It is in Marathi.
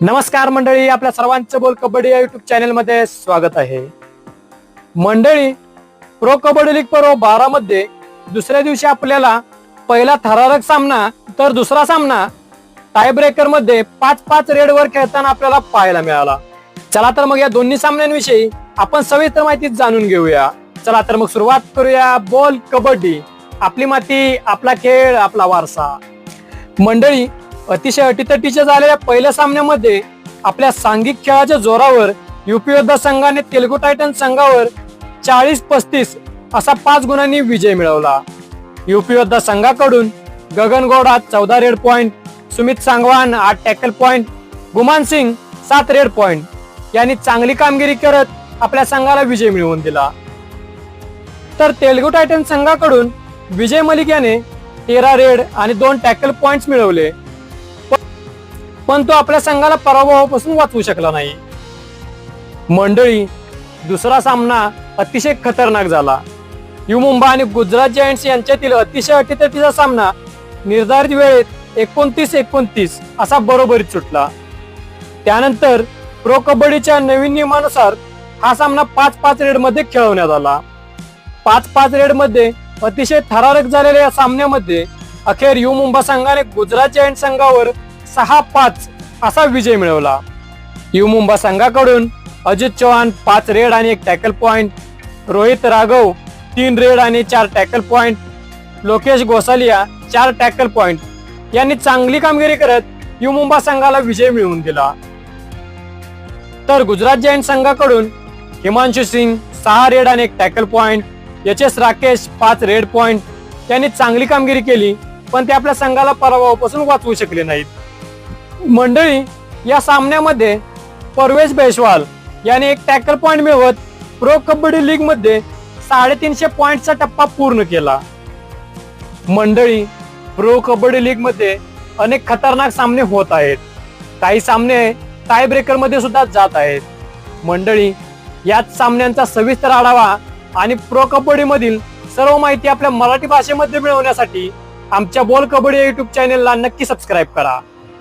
नमस्कार मंडळी आपल्या सर्वांचं बोल कबड्डी या युट्यूब चॅनलमध्ये स्वागत आहे. मंडळी प्रो कबड्डी लीग पर्व बारा मध्ये दुसऱ्या दिवशी आपल्याला पहिला थरारक सामना तर दुसरा सामना टायब्रेकरमध्ये पाच पाच रेड वर खेळताना आपल्याला पाहायला मिळाला. चला तर मग या दोन्ही सामन्यांविषयी आपण सविस्तर माहिती जाणून घेऊया. चला तर मग सुरुवात करूया बॉल कबड्डी. आपली माती आपला खेळ आपला वारसा. मंडळी अतिशय अटीतटीच्या झालेल्या पहिल्या सामन्यामध्ये आपल्या सांघिक खेळाच्या जोरावर युपी योद्धा संघाने तेलगू टायटन संघावर चाळीस पस्तीस असा पाच गुणांनी विजय मिळवला. युपी योद्धा संघाकडून गगन गौडा चौदा रेड पॉइंट सुमित सांगवान आठ टॅकल पॉइंट गुमान सिंग सात रेड पॉइंट. यांनी चांगली कामगिरी करत आपल्या संघाला विजय मिळवून दिला. तर तेलगू टायटन संघाकडून विजय मलिक याने तेरा रेड आणि दोन टॅकल पॉइंट्स मिळवले. पण तो आपल्या संघाला पराभवापासून वाचवू शकला नाही. मंडळी दुसरा सामना अतिशय खतरनाक झाला. यू मुंबा आणि गुजरात जायंट्स यांच्यातील अतिशय अटीतटीचा सामना निर्धारित वेळेत एकोणतीस एकोणतीस असा बरोबरीत सुटला. त्यानंतर प्रो कबड्डीच्या नवीन नियमानुसार हा सामना पाच पाच रेडमध्ये खेळवण्यात आला. पाच पाच रेडमध्ये अतिशय थरारक झालेल्या या सामन्यामध्ये अखेर यू मुंबा संघाने गुजरात जायंट संघावर सहा पाच असा विजय मिळवला. यू मुंबा संघाकडून अजित चव्हाण पाच रेड आणि एक टॅकल पॉइंट. रोहित राघव तीन रेड आणि चार टॅकल पॉइंट. लोकेश गोसालिया चार टॅकल पॉइंट. यांनी चांगली कामगिरी करत यू मुंबा संघाला विजय मिळवून दिला. तर गुजरात जैन संघाकडून हिमांशु सिंग सहा रेड आणि एक tackle point. H S Rakesh पाच रेड पॉइंट. यांनी चांगली कामगिरी केली पण ते आपल्या संघाला पराभवापासून वाचवू शकले नाहीत. मंडळी या सामन्यामध्ये परवेश बेशवाल याने एक टॅकल पॉईंट मिळवत प्रो कबड्डी लीगमध्ये साडेतीनशे पॉईंटचा टप्पा पूर्ण केला. मंडळी प्रो कबड्डी लीगमध्ये अनेक खतरनाक सामने होत आहेत. काही सामने टाय ब्रेकरमध्ये सुद्धा जात आहेत. मंडळी याच सामन्यांचा सविस्तर आढावा आणि प्रो कबड्डी मधील सर्व माहिती आपल्या मराठी भाषेमध्ये मिळवण्यासाठी आमच्या बोल कबड्डी युट्यूब चॅनेलला नक्की सबस्क्राईब करा.